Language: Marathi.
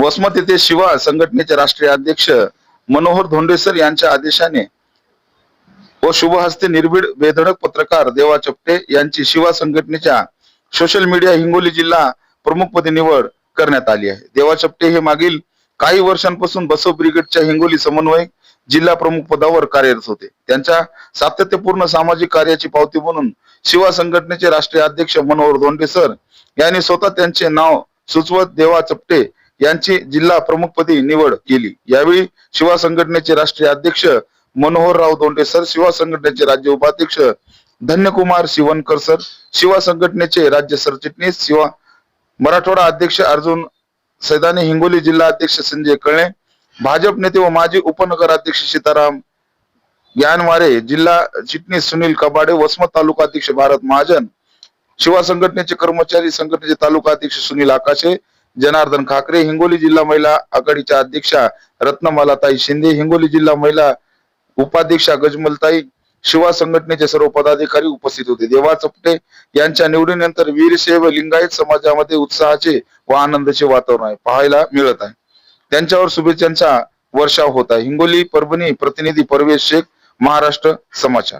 वसमत येथे शिवा संघटनेचे राष्ट्रीय अध्यक्ष मनोहर धोंडेसर यांच्या आदेशाने व शुभहस्ते निर्भीड बेधडक पत्रकार देवा चपटे यांची शिवा संघटनेच्या सोशल मीडिया हिंगोली जिल्हा प्रमुखपदी निवड करण्यात आली आहे. देवा चपटे हे मागील काही वर्षांपासून बसव ब्रिगेडच्या हिंगोली समन्वय जिल्हा प्रमुख पदावर कार्यरत होते. त्यांच्या सातत्यपूर्ण सामाजिक कार्याची पावती म्हणून शिवा संघटनेचे राष्ट्रीय अध्यक्ष मनोहर धोंडे सर यांनी स्वतः त्यांचे नाव सुचवत देवा चपटे यांची जिल्हा प्रमुखपदी निवड केली. यावेळी शिवा संघटनेचे राष्ट्रीय अध्यक्ष मनोहरराव दोंडे सर शिवा संघटनेचे राज्य उपाध्यक्ष धन्यकुमार शिवनकर सर शिवा संघटनेचे राज्य सरचिटणीस शिवा मराठवाडा अध्यक्ष अर्जुन सैदानी हिंगोली जिल्हा अध्यक्ष संजय कळणे भाजप नेते व माजी उपनगर अध्यक्ष सीताराम ज्ञानवारे जिल्हा चिटणीस सुनील कबाडे वसमत तालुका अध्यक्ष भारत महाजन शिवा संघटनेचे कर्मचारी संघटनेचे तालुका अध्यक्ष सुनील आकाशे जनार्दन खाकरे हिंगोली जिल्हा महिला आघाडीच्या अध्यक्षा रत्नमालाताई शिंदे हिंगोली जिल्हा महिला उपाध्यक्षा गजमलताई शिवा संघटनेचे सर्व पदाधिकारी उपस्थित होते. देवा चपटे यांच्या निवडीनंतर वीरशैव लिंगायत समाजामध्ये उत्साहाचे व आनंदाचे वातावरण आहे पाहायला मिळत आहे. त्यांच्यावर शुभेच्छांचा वर्षाव होत आहे. हिंगोली परभणी प्रतिनिधी परवेश शेख महाराष्ट्र समाचार.